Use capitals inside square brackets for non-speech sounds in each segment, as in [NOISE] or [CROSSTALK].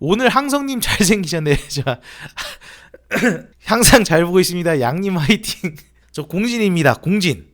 오늘 항성님 잘생기셨네. [LAUGHS] 자, [LAUGHS] 항상 잘 보고 있습니다. 양님 화이팅. [LAUGHS] 저 공진입니다. 공진.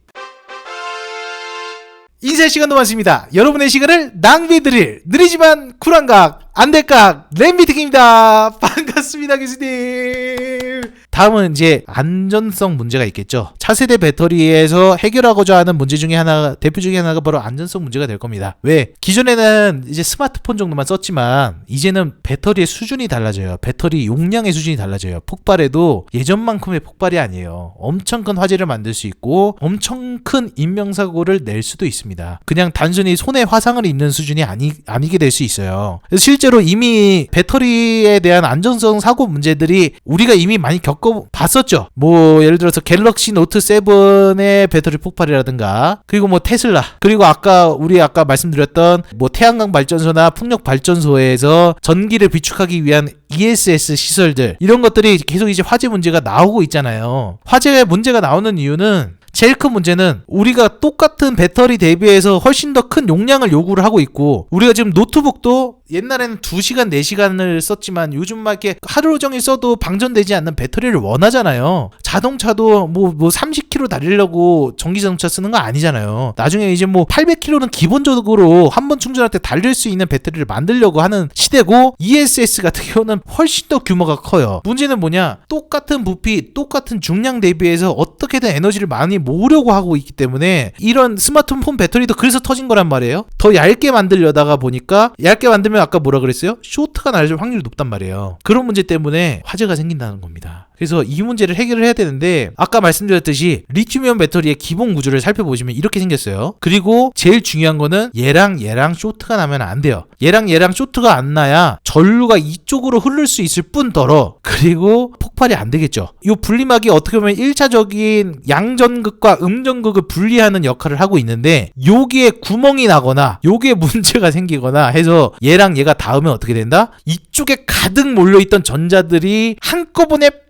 인쇄 시간도 많습니다. 여러분의 시간을 낭비드릴 느리지만 쿨한 각 안될각 램비특입니다. 반갑습니다, 교수님. 다음은 이제 안전성 문제가 있겠죠. 차세대 배터리에서 해결하고자 하는 문제 중에 하나, 대표 중에 하나가 바로 안전성 문제가 될 겁니다. 왜? 기존에는 이제 스마트폰 정도만 썼지만 이제는 배터리의 수준이 달라져요. 배터리 용량의 수준이 달라져요. 폭발해도 예전만큼의 폭발이 아니에요. 엄청 큰 화재를 만들 수 있고 엄청 큰 인명사고를 낼 수도 있습니다. 그냥 단순히 손에 화상을 입는 수준이 아니, 아니게 될 수 있어요. 실제로 이미 배터리에 대한 안전성 사고 문제들이 우리가 이미 많이 겪어 봤었죠. 뭐 예를 들어서 갤럭시 노트 7의 배터리 폭발이라든가 그리고 뭐 테슬라 그리고 아까 우리 아까 말씀드렸던 뭐 태양광 발전소나 풍력 발전소에서 전기를 비축하기 위한 ESS 시설들 이런 것들이 계속 이제 화재 문제가 나오고 있잖아요. 화재 문제가 나오는 이유는 제일 큰 문제는 우리가 똑같은 배터리 대비해서 훨씬 더 큰 용량을 요구를 하고 있고 우리가 지금 노트북도 옛날에는 2시간, 4시간을 썼지만 요즘 막 이렇게 하루 종일 써도 방전되지 않는 배터리를 원하잖아요. 자동차도 뭐, 뭐 30km 달리려고 전기 자동차 쓰는 거 아니잖아요. 나중에 이제 뭐 800km는 기본적으로 한 번 충전할 때 달릴 수 있는 배터리를 만들려고 하는 시대고 ESS 같은 경우는 훨씬 더 규모가 커요. 문제는 뭐냐? 똑같은 부피, 똑같은 중량 대비해서 어떻게든 에너지를 많이 모으려고 하고 있기 때문에 이런 스마트폰 배터리도 그래서 터진 거란 말이에요. 더 얇게 만들려다가 보니까 얇게 만들면 아까 뭐라 그랬어요? 쇼트가 날 확률이 높단 말이에요. 그런 문제 때문에 화재가 생긴다는 겁니다. 그래서 이 문제를 해결을 해야 되는데 아까 말씀드렸듯이 리튬이온 배터리의 기본 구조를 살펴보시면 이렇게 생겼어요. 그리고 제일 중요한 거는 얘랑 얘랑 쇼트가 나면 안 돼요. 얘랑 얘랑 쇼트가 안 나야 전류가 이쪽으로 흐를 수 있을 뿐더러 그리고 폭발이 안 되겠죠. 이 분리막이 어떻게 보면 1차적인 양전극과 음전극을 분리하는 역할을 하고 있는데 여기에 구멍이 나거나 여기에 [LAUGHS] 문제가 생기거나 해서 얘랑 얘가 닿으면 어떻게 된다? 이쪽에 가득 몰려있던 전자들이 한꺼번에 팍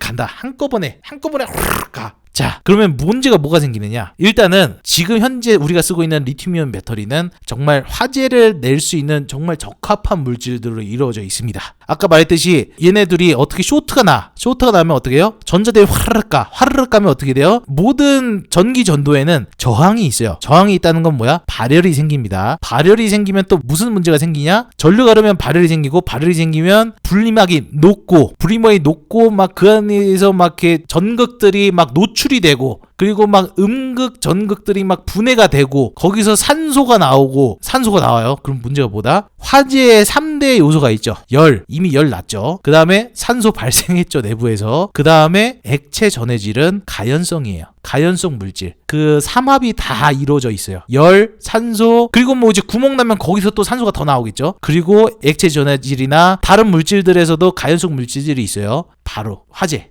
간다. 한꺼번에 한꺼번에 확 가. 자, 그러면 문제가 뭐가 생기느냐? 일단은 지금 현재 우리가 쓰고 있는 리튬이온 배터리는 정말 화재를 낼 수 있는 정말 적합한 물질들로 이루어져 있습니다. 아까 말했듯이 얘네들이 어떻게 쇼트가 나? 쇼트가 나면 어떻게 해요? 전자들이 화르륵 가. 화르륵 가면 어떻게 돼요? 모든 전기 전도에는 저항이 있어요. 저항이 있다는 건 뭐야? 발열이 생깁니다. 발열이 생기면 또 무슨 문제가 생기냐? 전류가 흐르면 발열이 생기고 발열이 생기면 분리막이 녹고 분리막이 녹고 막 그 안에서 막 이렇게 전극들이 막 노출 이 되고 그리고 막 음극 전극들이 막 분해가 되고 거기서 산소가 나오고 산소가 나와요. 그럼 문제가 뭐다? 화재의 3대 요소가 있죠. 열 이미 열 났죠. 그 다음에 산소 발생했죠 내부에서. 그 다음에 액체 전해질은 가연성이에요. 가연성 물질. 그 삼합이 다 이루어져 있어요. 열, 산소, 그리고 뭐 이제 구멍 나면 거기서 또 산소가 더 나오겠죠. 그리고 액체 전해질이나 다른 물질들에서도 가연성 물질들이 있어요. 바로 화재.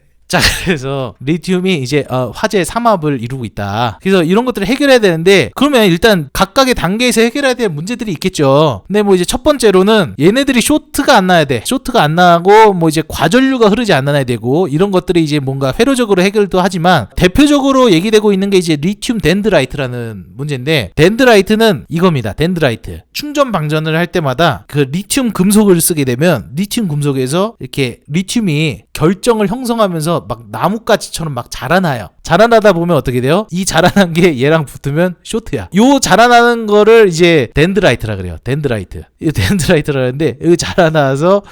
자 그래서 리튬이 이제 어, 화재 삼합을 이루고 있다. 그래서 이런 것들을 해결해야 되는데 그러면 일단 각각의 단계에서 해결해야 될 문제들이 있겠죠. 근데 뭐 이제 첫 번째로는 얘네들이 쇼트가 안 나야 돼. 쇼트가 안 나고 뭐 이제 과전류가 흐르지 않아야 되고 이런 것들이 이제 뭔가 회로적으로 해결도 하지만 대표적으로 얘기되고 있는 게 이제 리튬 덴드라이트라는 문제인데 덴드라이트는 이겁니다. 덴드라이트 충전 방전을 할 때마다 그 리튬 금속을 쓰게 되면 리튬 금속에서 이렇게 리튬이 결정을 형성하면서 막 나뭇가지처럼 막 자라나요. 자라나다 보면 어떻게 돼요? 이 자라난 게 얘랑 붙으면 쇼트야. 요 자라나는 거를 이제 덴드라이트라 그래요. 덴드라이트. 이 덴드라이트라는데 여기 자라나서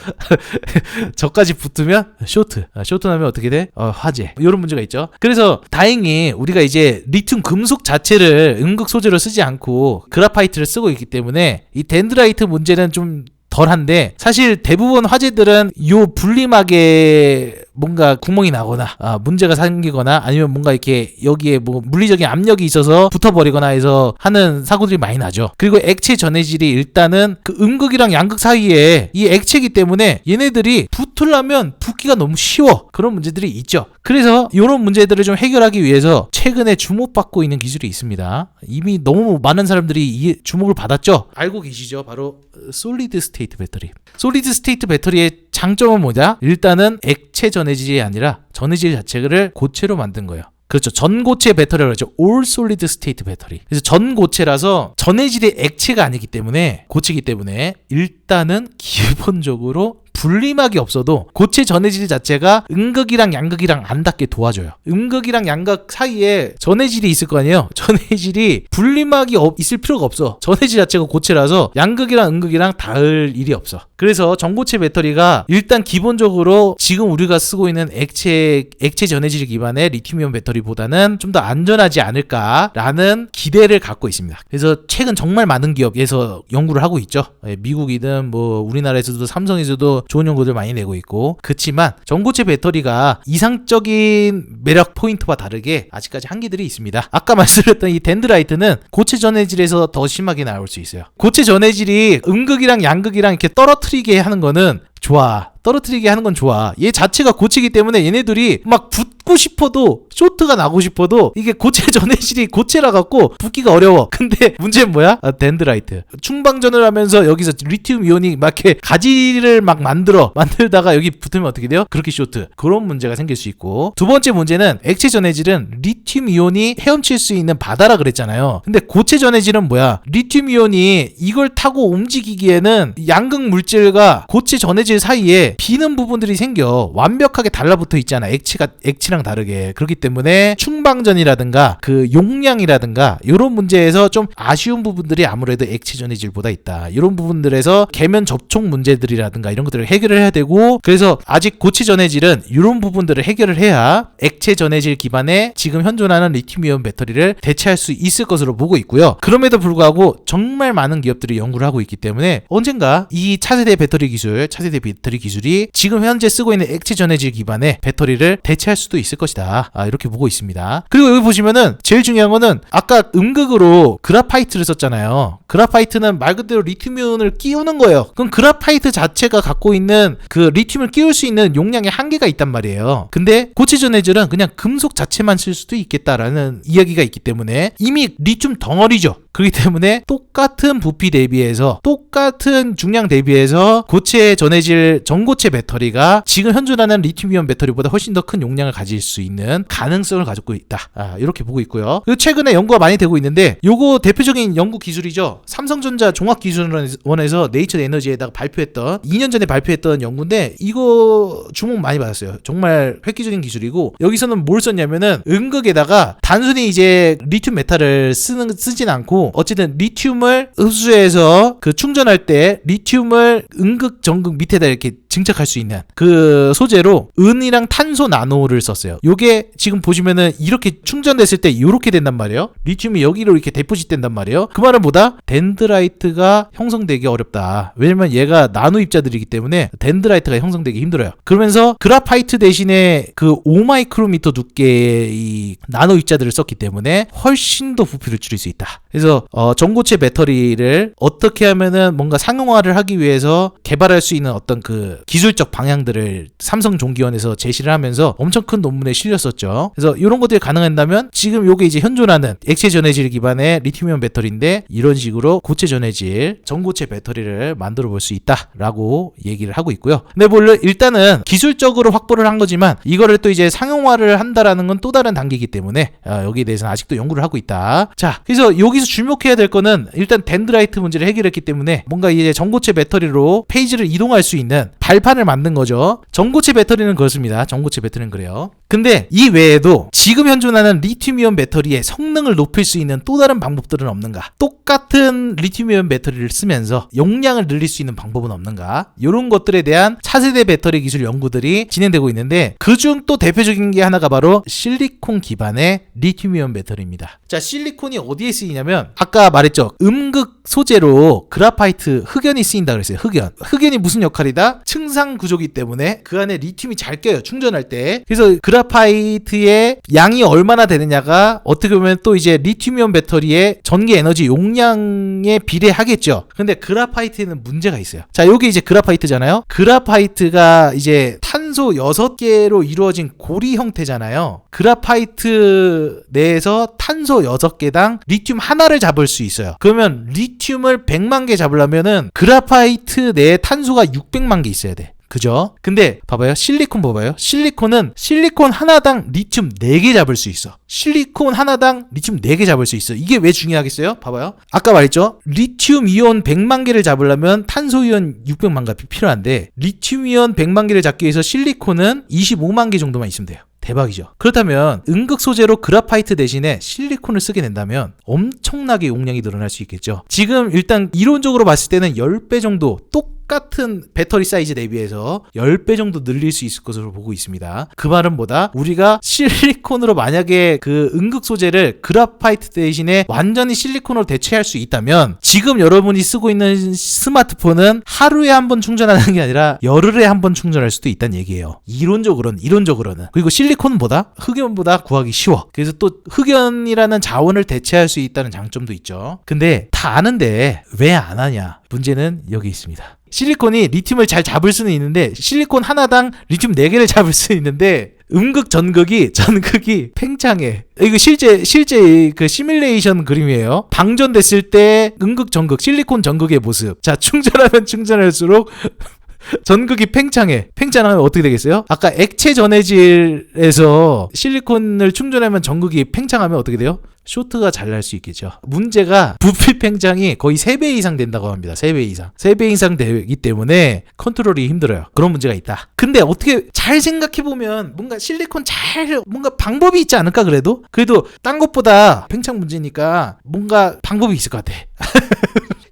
[LAUGHS] 저까지 붙으면 쇼트. 아, 쇼트 나면 어떻게 돼? 어, 화재. 이런 문제가 있죠. 그래서 다행히 우리가 이제 리튬 금속 자체를 음극 소재로 쓰지 않고 그라파이트를 쓰고 있기 때문에 이 덴드라이트 문제는 좀 덜한데 사실 대부분 화재들은 요 분리막에 뭔가 구멍이 나거나 아, 문제가 생기거나 아니면 뭔가 이렇게 여기에 뭐 물리적인 압력이 있어서 붙어버리거나 해서 하는 사고들이 많이 나죠. 그리고 액체 전해질이 일단은 그 음극이랑 양극 사이에 이 액체이기 때문에 얘네들이 붙으려면 붙기가 너무 쉬워. 그런 문제들이 있죠. 그래서 이런 문제들을 좀 해결하기 위해서 최근에 주목받고 있는 기술이 있습니다. 이미 너무 많은 사람들이 이 주목을 받았죠. 알고 계시죠? 바로 솔리드 스테이트 배터리. 솔리드 스테이트 배터리의 장점은 뭐냐? 일단은 액체 전해질이 아니라 전해질 자체를 고체로 만든 거예요. 그렇죠. 전고체 배터리라고 하죠. All Solid State 배터리. 그래서 전고체라서 전해질의 액체가 아니기 때문에 고체이기 때문에 일단은 기본적으로 분리막이 없어도 고체 전해질 자체가 음극이랑 양극이랑 안 닿게 도와줘요. 음극이랑 양극 사이에 전해질이 있을 거 아니에요. [LAUGHS] 전해질이 분리막이 없- 있을 필요가 없어. 전해질 자체가 고체라서 양극이랑 음극이랑 닿을 일이 없어. 그래서 전고체 배터리가 일단 기본적으로 지금 우리가 쓰고 있는 액체 액체 전해질 기반의 리튬이온 배터리보다는 좀 더 안전하지 않을까라는 기대를 갖고 있습니다. 그래서 최근 정말 많은 기업에서 연구를 하고 있죠. 예, 미국이든 뭐 우리나라에서도 삼성에서도 좋은 연구들 많이 내고 있고 그렇지만 전고체 배터리가 이상적인 매력 포인트와 다르게 아직까지 한계들이 있습니다. 아까 [LAUGHS] 말씀드렸던 이 덴드라이트는 고체 전해질에서 더 심하게 나올 수 있어요. 고체 전해질이 음극이랑 양극이랑 이렇게 떨어뜨리게 하는 거는 좋아. 떨어뜨리게 하는 건 좋아. 얘 자체가 고치기 때문에 얘네들이 막 붙고 싶어도 쇼트가 나고 싶어도 이게 고체 [LAUGHS] 전해질이 고체라 갖고 붙기가 어려워. 근데 문제는 뭐야? 아, 덴드라이트. 충방전을 하면서 여기서 리튬 이온이 막 이렇게 가지를 막 만들어 만들다가 여기 붙으면 어떻게 돼요? 그렇게 쇼트. 그런 문제가 생길 수 있고 두 번째 문제는 액체 전해질은 리튬 이온이 헤엄칠 수 있는 바다라 그랬잖아요. 근데 고체 전해질은 뭐야? 리튬 이온이 이걸 타고 움직이기에는 양극 물질과 고체 전해질 사이에 비는 부분들이 생겨 완벽하게 달라붙어 있잖아. 액체가 액체랑 다르게 그렇기 때문에 충방전이라든가 그 용량이라든가 이런 문제에서 좀 아쉬운 부분들이 아무래도 액체 전해질보다 있다. 이런 부분들에서 계면 접촉 문제들이라든가 이런 것들을 해결을 해야 되고 그래서 아직 고체 전해질은 이런 부분들을 해결을 해야 액체 전해질 기반의 지금 현존하는 리튬이온 배터리를 대체할 수 있을 것으로 보고 있고요. 그럼에도 불구하고 정말 많은 기업들이 연구를 하고 있기 때문에 언젠가 이 차세대 배터리 기술, 차세대 배터리 기술이 지금 현재 쓰고 있는 액체 전해질 기반의 배터리를 대체할 수도 있을 것이다. 아, 이렇게 보고 있습니다. 그리고 여기 보시면은 제일 중요한 거는 아까 음극으로 그라파이트를 썼잖아요. 그라파이트는 말 그대로 리튬이온을 끼우는 거예요. 그럼 그라파이트 자체가 갖고 있는 그 리튬을 끼울 수 있는 용량의 한계가 있단 말이에요. 근데 고체 전해질은 그냥 금속 자체만 쓸 수도 있겠다라는 이야기가 있기 때문에 이미 리튬 덩어리죠. 그렇기 때문에 똑같은 부피 대비해서 똑같은 중량 대비해서 고체 전해질 전고체 배터리가 지금 현존하는 리튬이온 배터리보다 훨씬 더 큰 용량을 가질 수 있는 가능성을 가지고 있다. 아, 이렇게 보고 있고요. 최근에 연구가 많이 되고 있는데 요거 대표적인 연구 기술이죠. 삼성전자 종합기술원에서 네이처 에너지에다가 발표했던 2년 전에 발표했던 연구인데 이거 주목 많이 받았어요. 정말 획기적인 기술이고 여기서는 뭘 썼냐면은 음극에다가 단순히 이제 리튬 메탈을 쓰는 쓰진 않고 어쨌든 리튬을 흡수해서 그 충전할 때 리튬을 음극 전극 밑에 다 이렇게 증착할 수 있는 그 소재로 은이랑 탄소 나노를 썼어요. 요게 지금 보시면은 이렇게 충전됐을 때 이렇게 된단 말이에요. 리튬이 여기로 이렇게 데포짓 된단 말이에요. 그 말은 뭐다? 덴드라이트가 형성되기 어렵다. 왜냐면 얘가 나노 입자들이기 때문에 덴드라이트가 형성되기 힘들어요. 그러면서 그라파이트 대신에 그 5마이크로미터 두께의 이 나노 입자들을 썼기 때문에 훨씬 더 부피를 줄일 수 있다. 그래서 어, 전고체 배터리를 어떻게 하면은 뭔가 상용화를 하기 위해서 개발할 수 있는 어떤 그 기술적 방향들을 삼성 종기원에서 제시를 하면서 엄청 큰 논문에 실렸었죠. 그래서 이런 것들이 가능한다면 지금 요게 이제 현존하는 액체 전해질 기반의 리튬이온 배터리인데 이런 식으로 고체 전해질 전고체 배터리를 만들어 볼 수 있다라고 얘기를 하고 있고요. 근데 물론 일단은 기술적으로 확보를 한 거지만 이거를 또 이제 상용화를 한다라는 건 또 다른 단계이기 때문에 어, 여기에 대해서는 아직도 연구를 하고 있다. 자, 그래서 여기서 주목해야 될 거는 일단 덴드라이트 문제를 해결했기 때문에 뭔가 이제 전고체 배터리로 페이지를 이동할 수 있는 발판을 만든 거죠. 전고체 배터리는 그렇습니다. 전고체 배터리는 그래요. 근데 이 외에도 지금 현존하는 리튬이온 배터리의 성능을 높일 수 있는 또 다른 방법들은 없는가? 똑같은 리튬이온 배터리를 쓰면서 용량을 늘릴 수 있는 방법은 없는가? 이런 것들에 대한 차세대 배터리 기술 연구들이 진행되고 있는데 그중 또 대표적인 게 하나가 바로 실리콘 기반의 리튬이온 배터리입니다. 자, 실리콘이 어디에 쓰이냐면 아까 말했죠. 음극 소재로 그라파이트 흑연이 쓰인다 그랬어요. 흑연. 흑연이 무슨 역할이다? 층상 구조기 때문에 그 안에 리튬이 잘 껴요. 충전할 때. 그래서 그라 파이트의 양이 얼마나 되느냐가 어떻게 보면 또 이제 리튬이온 배터리의 전기 에너지 용량에 비례하겠죠. 근데 그라파이트에는 문제가 있어요. 자, 여기 이제 그라파이트잖아요. 그라파이트가 이제 탄소 6개로 이루어진 고리 형태잖아요. 그라파이트 내에서 탄소 6개당 리튬 하나를 잡을 수 있어요. 그러면 리튬을 100만 개 잡으려면은 그라파이트 내에 탄소가 600만 개 있어야 돼. 그죠? 근데 봐봐요. 실리콘 봐봐요. 실리콘은 실리콘 하나당 리튬 4개 잡을 수 있어. 실리콘 하나당 리튬 4개 잡을 수 있어. 이게 왜 중요하겠어요? 봐봐요. 아까 말했죠? 리튬 이온 100만 개를 잡으려면 탄소 이온 600만 개 필요한데 리튬 이온 100만 개를 잡기 위해서 실리콘은 25만 개 정도만 있으면 돼요. 대박이죠. 그렇다면 응극 소재로 그라파이트 대신에 실리콘을 쓰게 된다면 엄청나게 용량이 늘어날 수 있겠죠. 지금 일단 이론적으로 봤을 때는 10배 정도 똑 같은 배터리 사이즈 대비해서 10배 정도 늘릴 수 있을 것으로 보고 있습니다. 그 말은 뭐다? 우리가 실리콘으로 만약에 그 응극 소재를 그라파이트 대신에 완전히 실리콘으로 대체할 수 있다면 지금 여러분이 쓰고 있는 스마트폰은 하루에 한 번 충전하는 게 아니라 열흘에 한 번 충전할 수도 있다는 얘기예요. 이론적으로는 이론적으로는 그리고 실리콘은 뭐다? 흑연보다 구하기 쉬워. 그래서 또 흑연이라는 자원을 대체할 수 있다는 장점도 있죠. 근데 다 아는데 왜 안 하냐? 문제는 여기 있습니다. 실리콘이 리튬을 잘 잡을 수는 있는데 실리콘 하나당 리튬 4개를 잡을 수 있는데 음극 전극이 전극이 팽창해. 이거 실제 실제 그 시뮬레이션 그림이에요. 방전됐을 때 음극 전극 실리콘 전극의 모습. 자 충전하면 충전할수록 [LAUGHS] 전극이 팽창해. 팽창하면 어떻게 되겠어요? 아까 액체 전해질에서 실리콘을 충전하면 전극이 팽창하면 어떻게 돼요? 쇼트가 잘 날 수 있겠죠. 문제가 부피 팽창이 거의 3배 이상 된다고 합니다. 3배 이상. 3배 이상 되기 때문에 컨트롤이 힘들어요. 그런 문제가 있다. 근데 어떻게 잘 생각해보면 뭔가 실리콘 잘 뭔가 방법이 있지 않을까 그래도? 그래도 딴 것보다 팽창 문제니까 뭔가 방법이 있을 것 같아. [LAUGHS]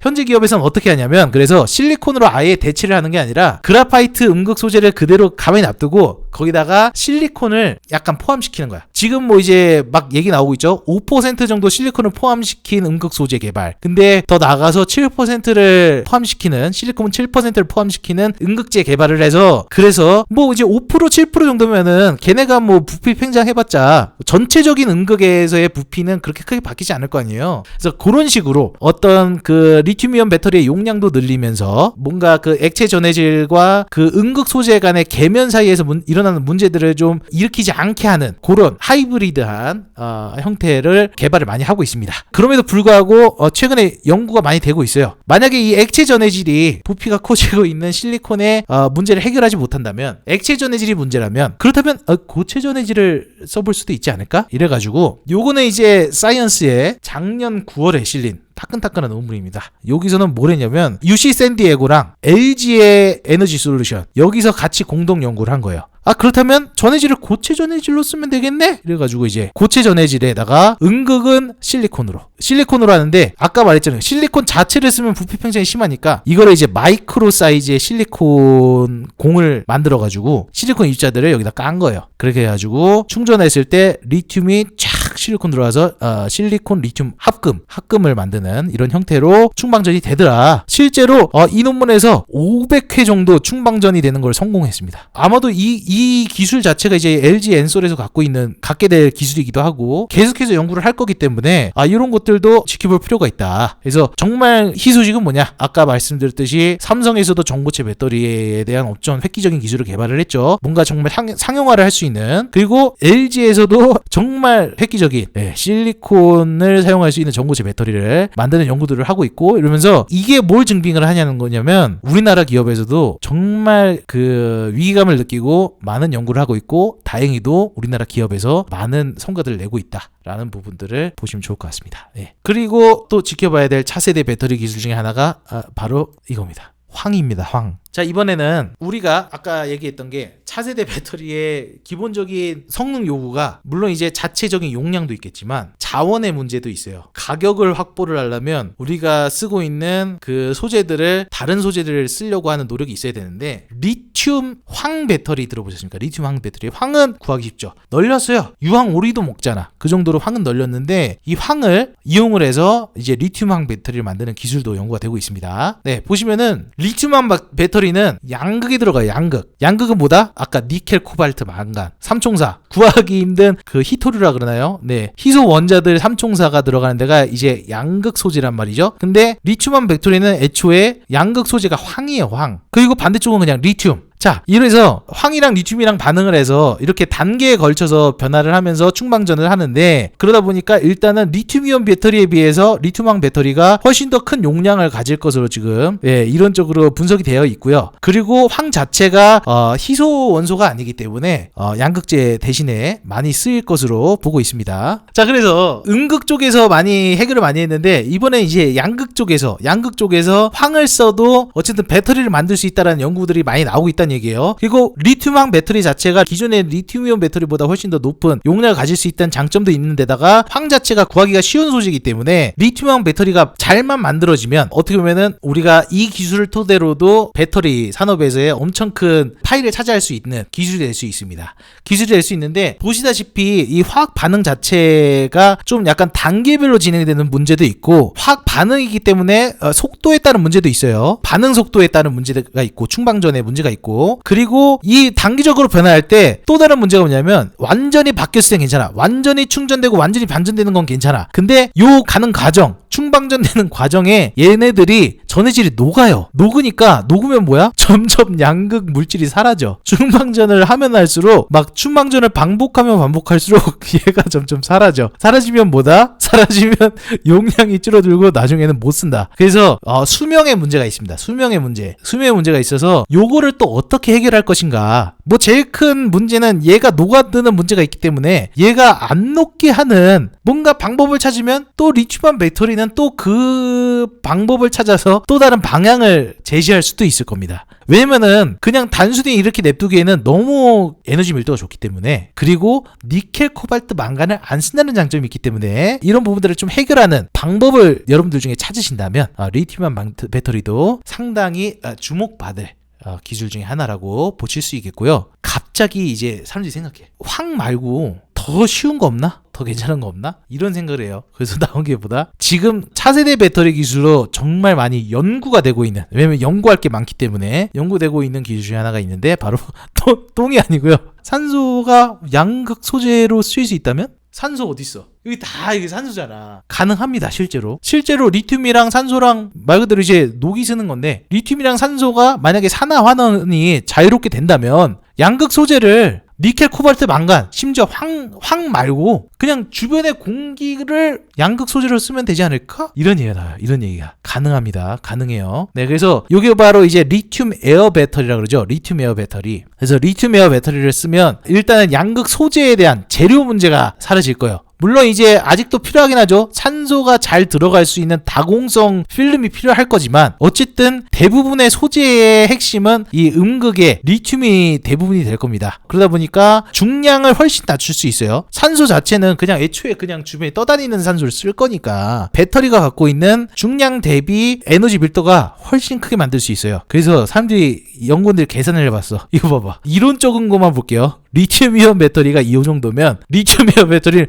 현재 기업에서는 어떻게 하냐면 그래서 실리콘으로 아예 대체를 하는 게 아니라 그라파이트 음극 소재를 그대로 가만히 놔두고 거기다가 실리콘을 약간 포함시키는 거야. 지금 뭐 이제 막 얘기 나오고 있죠. 5% 정도 실리콘을 포함시킨 음극 소재 개발. 근데 더 나가서 7%를 포함시키는 실리콘 7%를 포함시키는 음극재 개발을 해서 그래서 뭐 이제 5% 7% 정도면은 걔네가 뭐 부피 팽창해봤자 전체적인 음극에서의 부피는 그렇게 크게 바뀌지 않을 거 아니에요. 그래서 그런 식으로 어떤 그 리튬이온 배터리의 용량도 늘리면서 뭔가 그 액체 전해질과 그 음극 소재 간의 계면 사이에서 문- 일어나는 문제들을 좀 일으키지 않게 하는 그런 하이브리드한 어, 형태를 개발을 많이 하고 있습니다. 그럼에도 불구하고 어, 최근에 연구가 많이 되고 있어요. 만약에 이 액체 전해질이 부피가 커지고 있는 실리콘의 어, 문제를 해결하지 못한다면 액체 전해질이 문제라면 그렇다면 어, 고체 전해질을 써볼 수도 있지 않을까? 이래가지고 요거는 이제 사이언스에 작년 9월에 실린 따끈따끈한 논문입니다. 여기서는 뭐랬냐면 UC 샌디에고랑 LG의 에너지 솔루션 여기서 같이 공동 연구를 한 거예요. 아 그렇다면 전해질을 고체 전해질로 쓰면 되겠네? 이래가지고 이제 고체 전해질에다가 음극은 실리콘으로. 실리콘으로 하는데 아까 말했잖아요. 실리콘 자체를 쓰면 부피 팽창이 심하니까 이거를 이제 마이크로 사이즈의 실리콘 공을 만들어가지고 실리콘 입자들을 여기다 깐 거예요. 그렇게 해가지고 충전했을 때 리튬이 쫙 실리콘 들어가서 어, 실리콘 리튬 합금 합금을 만드는 이런 형태로 충방전이 되더라. 실제로 어, 이 논문에서 500회 정도 충방전이 되는 걸 성공했습니다. 아마도 이, 이 기술 자체가 이제 LG 엔솔에서 갖고 있는 갖게 될 기술이기도 하고 계속해서 연구를 할 거기 때문에 아 이런 것들도 지켜볼 필요가 있다. 그래서 정말 희소식은 뭐냐? 아까 말씀드렸듯이 삼성에서도 전고체 배터리에 대한 어떤 획기적인 기술을 개발을 했죠. 뭔가 정말 상, 상용화를 할 수 있는. 그리고 LG에서도 정말 획기 적인 네, 실리콘을 사용할 수 있는 전고체 배터리를 만드는 연구들을 하고 있고 이러면서 이게 뭘 증빙을 하냐는 거냐면 우리나라 기업에서도 정말 그 위기감을 느끼고 많은 연구를 하고 있고 다행히도 우리나라 기업에서 많은 성과들을 내고 있다라는 부분들을 보시면 좋을 것 같습니다. 네. 그리고 또 지켜봐야 될 차세대 배터리 기술 중에 하나가 아, 바로 이겁니다. 황입니다. 황. 자 이번에는 우리가 아까 얘기했던 게 차세대 배터리의 기본적인 성능 요구가 물론 이제 자체적인 용량도 있겠지만 자원의 문제도 있어요. 가격을 확보를 하려면 우리가 쓰고 있는 그 소재들을 다른 소재들을 쓰려고 하는 노력이 있어야 되는데 리튬 황 배터리 들어보셨습니까? 리튬 황 배터리 황은 구하기 쉽죠. 널렸어요. 유황 오리도 먹잖아. 그 정도로 황은 널렸는데 이 황을 이용을 해서 이제 리튬 황 배터리를 만드는 기술도 연구가 되고 있습니다. 네 보시면은 리튬 황 바- 배터리는 양극이 들어가요. 양극. 양극은 뭐다? 아까 니켈, 코발트, 망간, 삼총사 구하기 힘든 그 히토류라 그러나요? 네 희소 원자들 삼총사가 들어가는 데가 이제 양극 소재란 말이죠. 근데 리튬 황 배터리는 애초에 양극 소재가 황이에요. 황. 그리고 반대쪽은 그냥 리튬. 자, 이래서 황이랑 리튬이랑 반응을 해서 이렇게 단계에 걸쳐서 변화를 하면서 충방전을 하는데 그러다 보니까 일단은 리튬이온 배터리에 비해서 리튬황 배터리가 훨씬 더 큰 용량을 가질 것으로 지금 예, 이론적으로 분석이 되어 있고요. 그리고 황 자체가 어, 희소 원소가 아니기 때문에 어, 양극재 대신에 많이 쓰일 것으로 보고 있습니다. 자, 그래서 음극 쪽에서 많이 해결을 많이 했는데 이번에 이제 양극 쪽에서 양극 쪽에서 황을 써도 어쨌든 배터리를 만들 수 있다는 연구들이 많이 나오고 있다 는 얘기예요. 그리고 리튬황 배터리 자체가 기존의 리튬이온 배터리보다 훨씬 더 높은 용량을 가질 수 있다는 장점도 있는데다가 황 자체가 구하기가 쉬운 소재이기 때문에 리튬황 배터리가 잘만 만들어지면 어떻게 보면은 우리가 이 기술을 토대로도 배터리 산업에서의 엄청 큰 파일을 차지할 수 있는 기술이 될 수 있습니다. 기술이 될 수 있는데 보시다시피 이 화학 반응 자체가 좀 약간 단계별로 진행되는 문제도 있고 화학 반응이기 때문에 어, 속도에 따른 문제도 있어요. 반응 속도에 따른 문제가 있고 충방전에 문제가 있고 그리고 이 단기적으로 변화할 때 또 다른 문제가 뭐냐면 완전히 바뀌었을 땐 괜찮아. 완전히 충전되고 완전히 반전되는 건 괜찮아. 근데 요 가는 과정 충방전되는 과정에 얘네들이 전해질이 녹아요. 녹으니까 녹으면 뭐야? [LAUGHS] 점점 양극 물질이 사라져. 충방전을 하면 할수록 막 충방전을 반복하면 반복할수록 [LAUGHS] 얘가 점점 사라져. 사라지면 뭐다? 사라지면 [LAUGHS] 용량이 줄어들고 나중에는 못 쓴다. 그래서 어, 수명의 문제가 있습니다. 수명의 문제. 수명의 문제가 있어서 요거를 또 어떻게 해결할 것인가? 뭐 제일 큰 문제는 얘가 녹아드는 문제가 있기 때문에 얘가 안 녹게 하는 뭔가 방법을 찾으면 또 리튬한 배터리는 또 그 방법을 찾아서 또 다른 방향을 제시할 수도 있을 겁니다. 왜냐면은 그냥 단순히 이렇게 냅두기에는 너무 에너지 밀도가 좋기 때문에 그리고 니켈, 코발트, 망간을 안 쓴다는 장점이 있기 때문에 이런 부분들을 좀 해결하는 방법을 여러분들 중에 찾으신다면 아, 리튬한 방- 배터리도 상당히 아, 주목받을 어, 기술 중에 하나라고 보실 수 있겠고요. 갑자기 이제 사람들이 생각해. 황 말고 더 쉬운 거 없나? 더 괜찮은 거 없나? 이런 생각을 해요. 그래서 나온 게 보다 지금 차세대 배터리 기술로 정말 많이 연구가 되고 있는 왜냐면 연구할 게 많기 때문에 연구되고 있는 기술 중에 하나가 있는데 바로 [LAUGHS] 또 똥이 아니고요. 산소가 양극 소재로 쓰일 수 있다면? 산소 어디 있어? 여기 다 이게 산소잖아. 가능합니다, 실제로. 실제로 리튬이랑 산소랑 말 그대로 이제 녹이 쓰는 건데 리튬이랑 산소가 만약에 산화 환원이 자유롭게 된다면 양극 소재를 니켈, 코발트, 망간, 심지어 황, 황 말고 그냥 주변의 공기를 양극 소재로 쓰면 되지 않을까? 이런 얘기가 나와요. 이런 얘기가. 가능합니다. 가능해요. 네, 그래서 이게 바로 이제 리튬 에어 배터리라 그러죠. 리튬 에어 배터리. 그래서 리튬 에어 배터리를 쓰면 일단은 양극 소재에 대한 재료 문제가 사라질 거예요. 물론 이제 아직도 필요하긴 하죠. 산소가 잘 들어갈 수 있는 다공성 필름이 필요할 거지만 어쨌든 대부분의 소재의 핵심은 이 음극의 리튬이 대부분이 될 겁니다. 그러다 보니까 중량을 훨씬 낮출 수 있어요. 산소 자체는 그냥 애초에 그냥 주변에 떠다니는 산소를 쓸 거니까 배터리가 갖고 있는 중량 대비 에너지 밀도가 훨씬 크게 만들 수 있어요. 그래서 사람들이 연구원들이 계산을 해봤어. [LAUGHS] 이거 봐봐. 이론적인 것만 볼게요. 리튬이온 배터리가 이 정도면 리튬이온 배터리를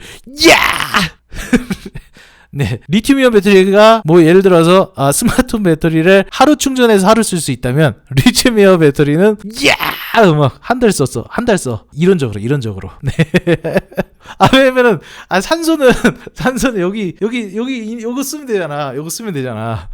야! [LAUGHS] 네, 리튬이온 배터리가 뭐 예를 들어서 아, 스마트폰 배터리를 하루 충전해서 하루 쓸 수 있다면 리튬이온 배터리는 야! 막한 달 썼어, 한 달 써. 이론적으로, 이론적으로. 네. [LAUGHS] 아 왜냐면은 아 산소는 [LAUGHS] 산소는 여기 여기 여기 이- 요거 쓰면 되잖아. 요거 쓰면 되잖아.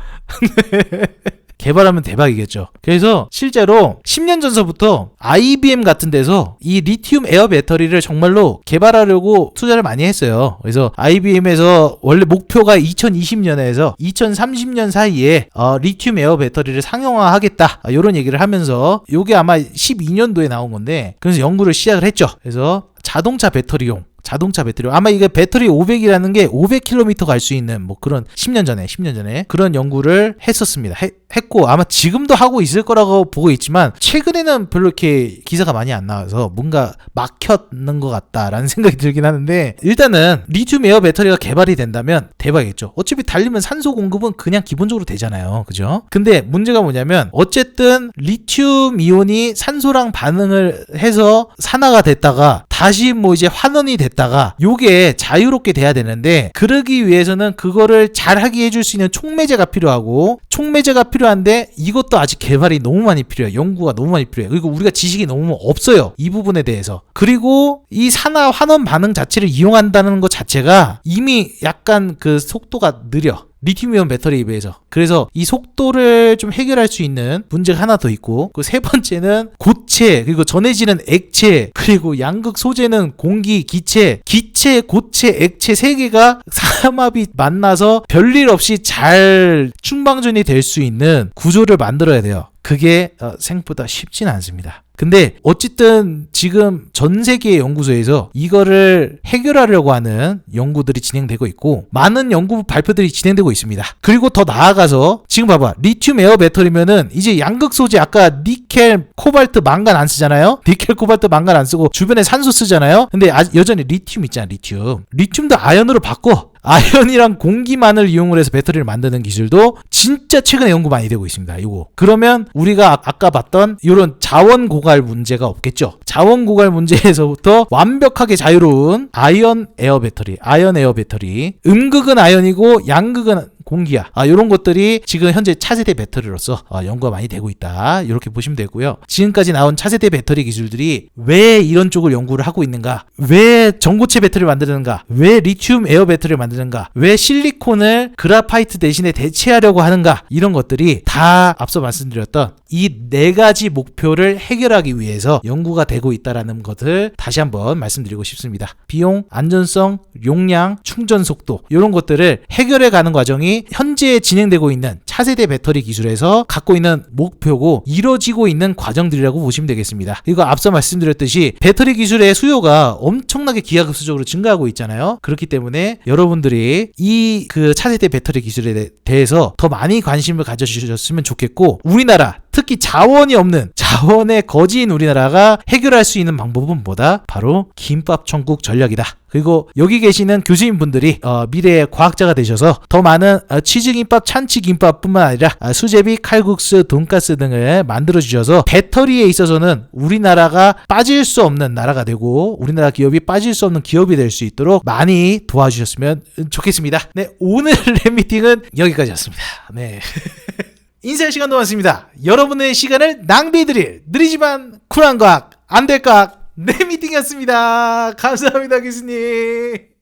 개발하면 대박이겠죠. 그래서 실제로 10년 전서부터 IBM 같은 데서 이 리튬 에어 배터리를 정말로 개발하려고 투자를 많이 했어요. 그래서 IBM에서 원래 목표가 2020년에서 2030년 사이에 어, 리튬 에어 배터리를 상용화하겠다. 이런 얘기를 하면서 이게 아마 12년도에 나온 건데 그래서 연구를 시작을 했죠. 그래서 자동차 배터리용 자동차 배터리 아마 이게 배터리 500이라는 게 500km 갈 수 있는 뭐 그런 10년 전에 10년 전에 그런 연구를 했었습니다. 해- 했고 아마 지금도 하고 있을 거라고 보고 있지만 최근에는 별로 이렇게 기사가 많이 안 나와서 뭔가 막혔는 것 같다라는 [LAUGHS] 생각이 들긴 하는데 일단은 리튬 에어 배터리가 개발이 된다면 대박이겠죠. 어차피 달리면 산소 공급은 그냥 기본적으로 되잖아요. 그죠? 근데 문제가 뭐냐면 어쨌든 리튬 이온이 산소랑 반응을 해서 산화가 됐다가 다시 뭐 이제 환원이 됐다 가 요게 자유롭게 돼야 되는데 그러기 위해서는 그거를 잘 하게 해줄 수 있는 촉매제가 필요하고 촉매제가 필요한데 이것도 아직 개발이 너무 많이 필요해요. 연구가 너무 많이 필요해요. 그리고 우리가 지식이 너무 없어요. 이 부분에 대해서. 그리고 이 산화 환원 반응 자체를 이용한다는 것 자체가 이미 약간 그 속도가 느려. 리튬이온 배터리에 비해서. 그래서 이 속도를 좀 해결할 수 있는 문제가 하나 더 있고, 그 세 번째는 고체 그리고 전해지는 액체 그리고 양극 소재는 공기 기체 기체 고체 액체 세 개가 삼합이 만나서 별일 없이 잘 충방전이 될 수 있는 구조를 만들어야 돼요. 그게 어, 생각보다 쉽진 않습니다. 근데 어쨌든 지금 전 세계 연구소에서 이거를 해결하려고 하는 연구들이 진행되고 있고 많은 연구 발표들이 진행되고 있습니다. 그리고 더 나아가서 지금 봐봐 리튬 에어 배터리면은 이제 양극 소재 아까 니켈, 코발트, 망간 안 쓰잖아요. 니켈, 코발트, 망간 안 쓰고 주변에 산소 쓰잖아요. 근데 여전히 리튬 있잖아 리튬. 리튬도 아연으로 바꿔. 아연이랑 공기만을 이용을 해서 배터리를 만드는 기술도 진짜 최근에 연구 많이 되고 있습니다. 이거. 그러면 우리가 아- 아까 봤던 이런 자원 고갈 문제가 없겠죠. 자원 고갈 문제에서부터 완벽하게 자유로운 아이언 에어 배터리, 아이언 에어 배터리. 음극은 아연이고 양극은 공기야. 아, 요런 것들이 지금 현재 차세대 배터리로서 어, 연구가 많이 되고 있다. 이렇게 보시면 되고요. 지금까지 나온 차세대 배터리 기술들이 왜 이런 쪽을 연구를 하고 있는가? 왜 전고체 배터리를 만드는가? 왜 리튬 에어 배터리를 만드는가? 왜 실리콘을 그라파이트 대신에 대체하려고 하는가? 이런 것들이 다 앞서 말씀드렸던 이 네 가지 목표를 해결하기 위해서 연구가 되고 있다라는 것을 다시 한번 말씀드리고 싶습니다. 비용, 안전성, 용량, 충전 속도 이런 것들을 해결해 가는 과정이 현재 진행되고 있는 차세대 배터리 기술에서 갖고 있는 목표고 이루어지고 있는 과정들이라고 보시면 되겠습니다. 이거 앞서 말씀드렸듯이 배터리 기술의 수요가 엄청나게 기하급수적으로 증가하고 있잖아요. 그렇기 때문에 여러분들이 이 그 차세대 배터리 기술에 대- 대해서 더 많이 관심을 가져주셨으면 좋겠고 우리나라 특히 자원이 없는 자원의 거지인 우리나라가 해결할 수 있는 방법은 뭐다? 바로 김밥 천국 전략이다. 그리고 여기 계시는 교수님 분들이 어, 미래의 과학자가 되셔서 더 많은 어, 치즈김밥, 찬치김밥뿐만 아니라 아, 수제비, 칼국수, 돈가스 등을 만들어 주셔서 배터리에 있어서는 우리나라가 빠질 수 없는 나라가 되고 우리나라 기업이 빠질 수 없는 기업이 될 수 있도록 많이 도와주셨으면 좋겠습니다. 네, 오늘 [LAUGHS] 랩미팅은 여기까지였습니다. 네. [LAUGHS] 인사할 시간도 많습니다. 여러분의 시간을 낭비해드릴 느리지만 쿨한 과학, 안될 과학, 내 미팅이었습니다. 감사합니다, 교수님.